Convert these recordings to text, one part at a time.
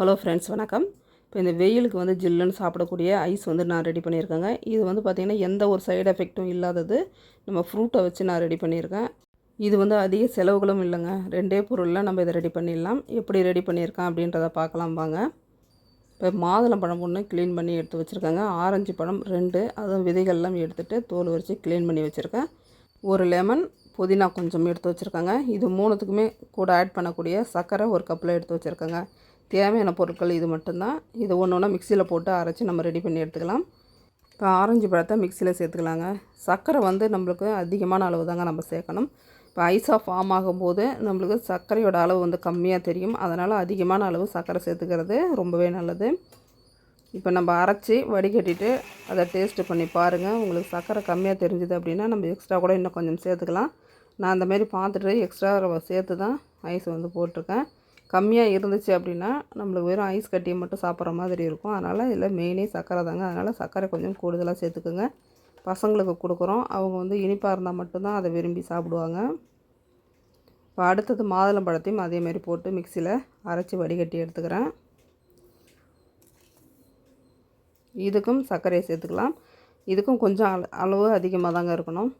Hello friends வணக்கம். இப்போ இந்த வெயிலுக்கு வந்து ஜில்லுன்னு சாப்பிடக்கூடிய ஐஸ் வந்து நான் ரெடி பண்ணியிருக்கேங்க. இது வந்து பார்த்திங்கன்னா எந்த ஒரு சைடு எஃபெக்ட்டும் இல்லாதது நம்ம ஃப்ரூட்டை வச்சு நான் ரெடி பண்ணியிருக்கேன். இது வந்து அதிக செலவுகளும் இல்லைங்க. ரெண்டே பொருளில் நம்ம இதை ரெடி பண்ணிடலாம். எப்படி ரெடி பண்ணியிருக்கேன் அப்படின்றத பார்க்கலாம் வாங்க. இப்போ மாதுளம்பழம் ஒன்று க்ளீன் பண்ணி எடுத்து வச்சுருக்கேங்க. ஆரஞ்சு பழம் ரெண்டு. அதுவும் விதைகள்லாம் எடுத்துகிட்டு தோல் வரிச்சு க்ளீன் பண்ணி வச்சுருக்கேன். ஒரு லெமன் புதினா கொஞ்சம் எடுத்து வச்சுருக்கேங்க. இது மூணுத்துக்குமே கூட ஆட் பண்ணக்கூடிய சர்க்கரை ஒரு கப்பில் எடுத்து வச்சுருக்கேங்க. தேவையான பொருட்கள் இது மட்டும்தான். இது ஒன்று ஒன்றா மிக்சியில் போட்டு அரைச்சி நம்ம ரெடி பண்ணி எடுத்துக்கலாம். இப்போ ஆரஞ்சு பழத்தை மிக்சியில் சேர்த்துக்கலாங்க. சர்க்கரை வந்து நம்மளுக்கு அதிகமான அளவு தாங்க நம்ம சேர்க்கணும். இப்போ ஐஸாக ஃபார்ம் ஆகும்போது நம்மளுக்கு சர்க்கரையோட அளவு வந்து கம்மியாக தெரியும். அதனால் அதிகமான அளவு சர்க்கரை சேர்த்துக்கிறது ரொம்பவே நல்லது. இப்போ நம்ம அரைச்சி வடிகட்டிட்டு அதை டேஸ்ட்டு பண்ணி பாருங்கள் உங்களுக்கு சர்க்கரை கம்மியாக தெரிஞ்சுது அப்படின்னா நம்ம எக்ஸ்ட்ரா கூட இன்னும் கொஞ்சம் சேர்த்துக்கலாம். நான் அந்தமாரி பார்த்துட்டு எக்ஸ்ட்ரா சேர்த்து தான் ஐஸ் வந்து போட்டிருக்கேன். கம்மியாக இருந்துச்சு அப்படின்னா நம்மளுக்கு வெறும் ஐஸ் கட்டியை மட்டும் சாப்பிட்ற மாதிரி இருக்கும். அதனால் இதில் மெயினே சர்க்கரை தாங்க. அதனால் சர்க்கரை கொஞ்சம் கூடுதலாக சேர்த்துக்குங்க. பசங்களுக்கு கொடுக்குறோம். அவங்க வந்து இனிப்பாக இருந்தால் மட்டும்தான் அதை விரும்பி சாப்பிடுவாங்க. இப்போ அடுத்தது மாதுளம்பழத்தையும் அதேமாரி போட்டு மிக்சியில் அரைச்சி வடிகட்டி எடுத்துக்கிறேன். இதுக்கும் சர்க்கரையை சேர்த்துக்கலாம். இதுக்கும் கொஞ்சம் அள அளவு அதிகமாக தாங்க இருக்கணும்.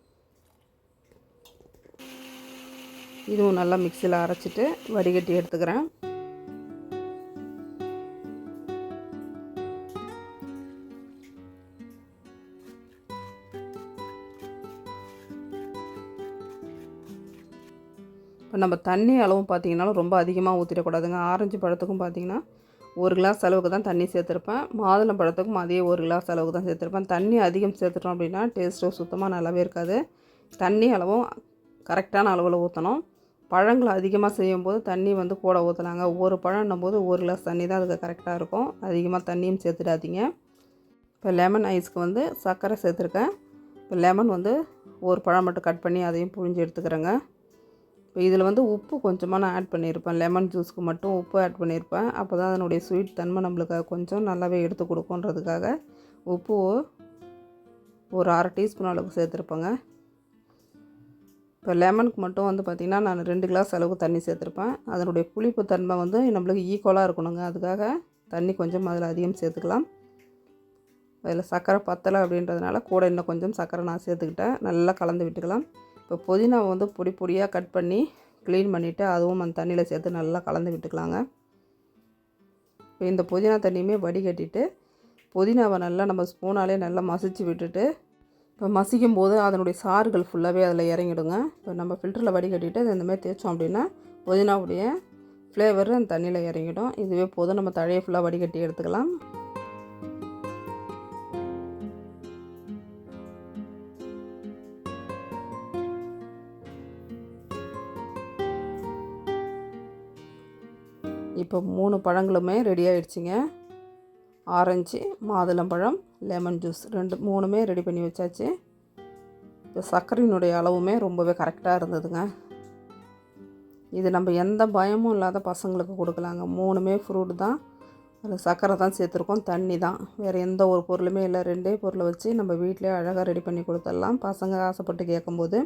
இதுவும் நல்லா மிக்சியில் அரைச்சிட்டு வடிகட்டி எடுத்துக்கிறேன். இப்போ நம்ம தண்ணி அளவும் பார்த்திங்கனாலும் ரொம்ப அதிகமாக ஊற்றிடக்கூடாதுங்க. ஆரஞ்சு பழத்துக்கும் பார்த்திங்கன்னா ஒரு கிளாஸ் அளவுக்கு தான் தண்ணி சேர்த்துருப்பேன். மாதுளம் பழத்துக்கும் அதே ஒரு கிளாஸ் அளவுக்கு தான் சேர்த்துருப்பேன். தண்ணி அதிகம் சேர்த்துட்டோம் அப்படின்னா டேஸ்ட்டும் சுத்தமாக நல்லாவே இருக்காது. தண்ணி அளவும் கரெக்டான அளவில் ஊற்றணும். பழங்கள் அதிகமாக செய்யும்போது தண்ணி வந்து கூட ஊற்றலாங்க ஒரு பழம்னும் போது ஒரு கிளாஸ் தண்ணி தான் அதுக்கு கரெக்டாக இருக்கும். அதிகமாக தண்ணியும் சேர்த்துடாதீங்க. இப்போ லெமன் ஐஸ்க்கு வந்து சர்க்கரை சேர்த்துருக்கேன். இப்போ லெமன் வந்து ஒரு பழம் மட்டும் கட் பண்ணி அதையும் புழிஞ்சு எடுத்துக்கிறேங்க. இப்போ இதில் வந்து உப்பு கொஞ்சமாக நான் ஆட் பண்ணியிருப்பேன். லெமன் ஜூஸ்க்கு மட்டும் உப்பு ஆட் பண்ணியிருப்பேன். அப்போ தான் அதனுடைய ஸ்வீட் தன்மை நம்மளுக்கு கொஞ்சம் நல்லாவே எடுத்து கொடுக்குன்றதுக்காக உப்பு ஒரு அரை டீஸ்பூன் அளவுக்கு சேர்த்துருப்பேங்க. இப்போ லெமனுக்கு மட்டும் வந்து பார்த்திங்கன்னா நான் ரெண்டு கிளாஸ் அளவுக்கு தண்ணி சேர்த்துருப்பேன். அதனுடைய புளிப்பு தன்மை வந்து நம்மளுக்கு ஈக்குவலாக இருக்கணுங்க. அதுக்காக தண்ணி கொஞ்சம் அதில் அதிகம் சேர்த்துக்கலாம். அதில் சர்க்கரை பத்தலை அப்படின்றதுனால கூட இன்னும் கொஞ்சம் சர்க்கரை நான் சேர்த்துக்கிட்டேன். நல்லா கலந்து விட்டுக்கலாம். இப்போ புதினாவை வந்து பொடி பொடியாக கட் பண்ணி க்ளீன் பண்ணிவிட்டு அதுவும் அந்த தண்ணியில் சேர்த்து நல்லா கலந்து விட்டுக்கலாங்க. இப்போ இந்த புதினா தண்ணியுமே வடிகட்டிட்டு புதினாவை நல்லா நம்ம ஸ்பூனாலே நல்லா மசிச்சு விட்டுட்டு இப்போ மசிக்கும் போது அதனுடைய சாறுகள் ஃபுல்லாகவே அதில் இறங்கிடுங்க. இப்போ நம்ம ஃபில்டரில் வடிகட்டிட்டு அது மாதிரி தேய்ச்சோம் அப்படின்னா புதினாவுடைய ஃப்ளேவர் அந்த தண்ணியில் இறங்கிடும். இதுவே போதும். நம்ம தழையை ஃபுல்லாக வடிகட்டி எடுத்துக்கலாம். இப்போ மூணு பழங்களுமே ரெடி ஆகிடுச்சிங்க ஆரஞ்சு மாதுளம்பழம் லெமன் ஜூஸ் ரெண்டு மூணுமே ரெடி பண்ணி வச்சாச்சு. இப்போ சர்க்கரையினுடைய அளவுமே ரொம்பவே கரெக்டாக இருந்ததுங்க. இது நம்ம எந்த பயமும் இல்லாத பசங்களுக்கு கொடுக்கலாங்க. மூணுமே ஃப்ரூட் தான். அதில் சர்க்கரை தான் சேர்த்துருக்கோம் தண்ணி தான். வேறு எந்த ஒரு பொருளுமே இல்லை. ரெண்டே பொருளை வச்சு நம்ம வீட்டிலே அழகாக ரெடி பண்ணி கொடுத்துடலாம். பசங்க ஆசைப்பட்டு கேட்கும்போது.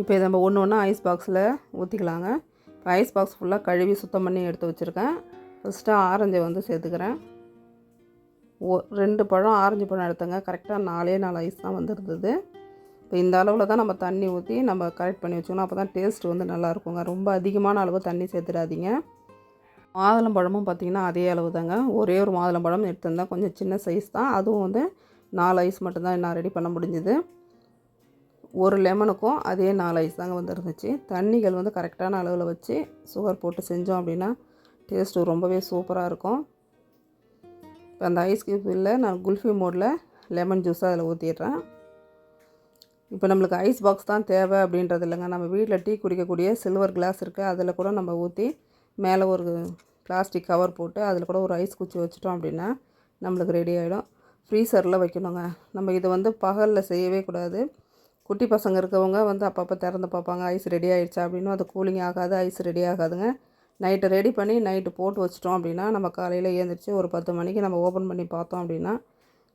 இப்போ இதை நம்ம ஒன்று ஒன்றா ஐஸ் பாக்ஸில் ஊற்றிக்கலாங்க இப்போ ஐஸ் பாக்ஸ் ஃபுல்லாக கழுவி சுத்தம் பண்ணி எடுத்து வச்சுருக்கேன். ஃபஸ்ட்டு ஆரஞ்சை வந்து சேர்த்துக்கிறேன். ரெண்டு பழம் ஆரஞ்சு பழம் எடுத்தங்க. கரெக்டாக நாலே நாலு ஐஸ் தான் வந்துருந்தது. இப்போ இந்த அளவில் தான் நம்ம தண்ணி ஊற்றி நம்ம கரெக்ட் பண்ணி வச்சுக்கணும். அப்போ தான் டேஸ்ட் வந்து நல்லா இருக்குங்க. ரொம்ப அதிகமான அளவு தண்ணி சேர்த்துடாதீங்க. மாதுளம் பழமும் பார்த்திங்கன்னா அதே அளவு தாங்க ஒரே ஒரு மாதுளம் பழம் எடுத்திருந்தேன் கொஞ்சம் சின்ன சைஸ் தான். அதுவும் வந்து நாலு ஐஸ் மட்டும்தான் நான் ரெடி பண்ண முடிஞ்சுது. ஒரு லெமனுக்கும் அதே நாலு ஐஸ் தாங்க வந்துருந்துச்சு. தண்ணிகள் வந்து கரெக்டான அளவில் வச்சு சுகர் போட்டு செஞ்சோம் அப்படின்னா டேஸ்ட்டு ரொம்பவே சூப்பராக இருக்கும். இப்போ அந்த ஐஸ் க்யூப்பில் நான் குல்ஃபி மோடில் லெமன் ஜூஸாக அதில் ஊற்றிடுறேன் இப்போ நம்மளுக்கு ஐஸ் பாக்ஸ் தான் தேவை அப்படின்றது இல்லைங்க. நம்ம வீட்டில் டீ குடிக்கக்கூடிய சில்வர் கிளாஸ் இருக்குது அதில் கூட நம்ம ஊற்றி மேலே ஒரு பிளாஸ்டிக் கவர் போட்டு அதில் கூட ஒரு ஐஸ் குச்சி வச்சிட்டோம் அப்படின்னா நம்மளுக்கு ரெடி ஆகிடும் ஃப்ரீசரில் வைக்கணுங்க. நம்ம இதை வந்து பகலில் செய்யவே கூடாது. குட்டி பசங்க இருக்கவங்க வந்து அப்பப்போ திறந்து பார்ப்பாங்க. ஐஸ் ரெடி ஆகிடுச்சா அப்படின்னு. அது கூலிங் ஆகாது. ஐஸ் ரெடி ஆகாதுங்க. நைட்டு ரெடி பண்ணி நைட்டு போட்டு வச்சிட்டோம் அப்படின்னா நம்ம காலையில் ஏந்திரிச்சு ஒரு பத்து மணிக்கு நம்ம ஓப்பன் பண்ணி பார்த்தோம் அப்படின்னா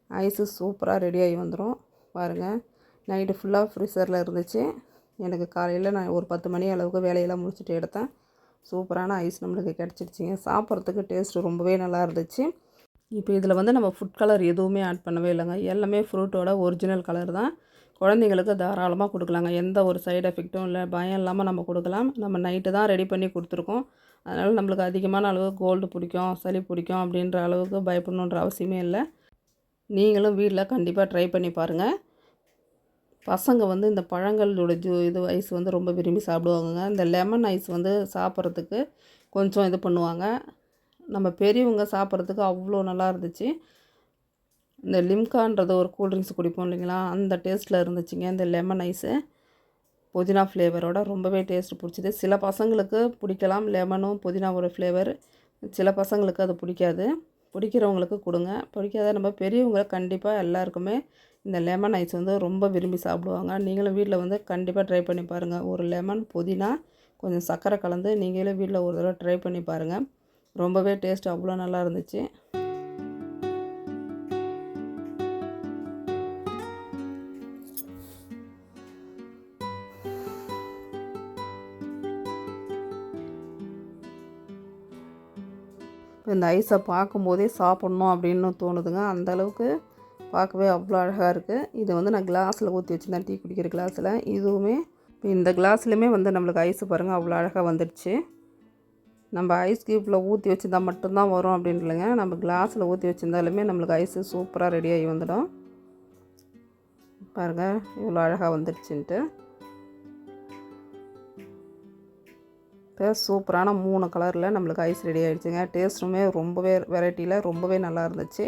ஐஸு சூப்பராக ரெடி ஆகி வந்துடும் பாருங்கள் நைட்டு ஃபுல்லாக ஃப்ரீசரில் இருந்துச்சு. எனக்கு காலையில் நான் ஒரு பத்து மணி அளவுக்கு வேலையெல்லாம் முடிச்சுட்டு எடுத்தேன். சூப்பரான ஐஸ் நம்மளுக்கு கிடச்சிருச்சிங்க. சாப்பிட்றதுக்கு டேஸ்ட் ரொம்பவே நல்லா இருந்துச்சு. இப்போ இதில் வந்து நம்ம ஃபுட் கலர் எதுவுமே ஆட் பண்ணவே இல்லைங்க. எல்லாமே ஃப்ரூட்டோட ஒரிஜினல் கலர் தான். குழந்தைங்களுக்கு தாராளமாக கொடுக்கலாங்க. எந்த ஒரு சைடு எஃபெக்ட்டும் இல்லை பயம் இல்லாமல் நம்ம கொடுக்கலாம். நம்ம நைட்டு தான் ரெடி பண்ணி கொடுத்துருக்கோம். அதனால் நம்மளுக்கு அதிகமான அளவு கோல்டு பிடிக்கும் சளி பிடிக்கும் அப்படின்ற அளவுக்கு பயப்படணுன்ற அவசியமே இல்லை. நீங்களும் வீட்டில் கண்டிப்பாக ட்ரை பண்ணி பாருங்கள் பசங்க வந்து இந்த பழங்களோட ஜூ இது ஐஸ் வந்து ரொம்ப விரும்பி சாப்பிடுவாங்கங்க. இந்த லெமன் ஐஸ் வந்து சாப்பிட்றதுக்கு கொஞ்சம் இது பண்ணுவாங்க. நம்ம பெரியவங்க சாப்பிட்றதுக்கு அவ்வளோ நல்லா இருந்துச்சு. இந்த லிம்கான்றது ஒரு கூல்ட்ரிங்க்ஸ் குடிப்போம் இல்லைங்களா? அந்த டேஸ்ட்டில் இருந்துச்சுங்க இந்த லெமன் ஐஸு புதினா ஃப்ளேவரோட ரொம்பவே டேஸ்ட் பிடிச்சிது. சில பசங்களுக்கு பிடிக்கலாம். லெமனும் புதினாவோட ஃப்ளேவர் சில பசங்களுக்கு அது பிடிக்காது. பிடிக்கிறவங்களுக்கு கொடுங்க. பிடிக்காத நம்ம பெரியவங்களை கண்டிப்பாக எல்லாருக்குமே இந்த லெமன் ஐஸ் வந்து ரொம்ப விரும்பி சாப்பிடுவாங்க. நீங்களும் வீட்டில் வந்து கண்டிப்பாக ட்ரை பண்ணி பாருங்கள் ஒரு லெமன் புதினா கொஞ்சம் சர்க்கரை கலந்து நீங்களே வீட்டில் ஒரு தடவை ட்ரை பண்ணி பாருங்கள் ரொம்பவே டேஸ்ட் அவ்வளோ நல்லா இருந்துச்சு. இந்த ஐஸை பார்க்கும்போதே சாப்பிட்ணும் அப்படின்னு தோணுதுங்க. அந்தளவுக்கு பார்க்கவே அவ்வளோ அழகாக இருக்குது இது வந்து நான் கிளாஸில் ஊற்றி வச்சுருந்தேன் டீ குடிக்கிற கிளாஸில். இதுவுமே இப்போ இந்த கிளாஸ்லையுமே வந்து நம்மளுக்கு ஐஸ் பாருங்கள் அவ்வளோ அழகாக வந்துடுச்சு. நம்ம ஐஸ் க்யூப்பில் ஊற்றி வச்சுருந்தா மட்டும்தான் வரும் அப்படின்னு இல்லைங்க நம்ம கிளாஸில் ஊற்றி வச்சுருந்தாலுமே நம்மளுக்கு ஐஸு சூப்பராக ரெடியாகி வந்துடும். பாருங்கள் இவ்வளோ அழகாக வந்துடுச்சுன்ட்டு. இப்போ சூப்பரான மூணு கலரில் நம்மளுக்கு ஐஸ் ரெடி ஆகிடுச்சுங்க டேஸ்ட்டுமே ரொம்பவே வெரைட்டியில் ரொம்பவே நல்லா இருந்துச்சு.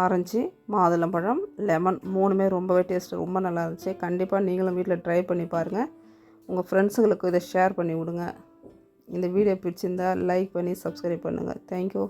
ஆரஞ்சு மாதுளம்பழம் லெமன் மூணுமே ரொம்பவே டேஸ்ட் ரொம்ப நல்லா இருந்துச்சு. கண்டிப்பாக நீங்களும் வீட்டில் ட்ரை பண்ணி பாருங்கள் உங்கள் ஃப்ரெண்ட்ஸுங்களுக்கு இதை ஷேர் பண்ணி விடுங்க. இந்த வீடியோ பிடிச்சிருந்தா லைக் பண்ணி சப்ஸ்கிரைப் பண்ணுங்கள் தேங்க்யூ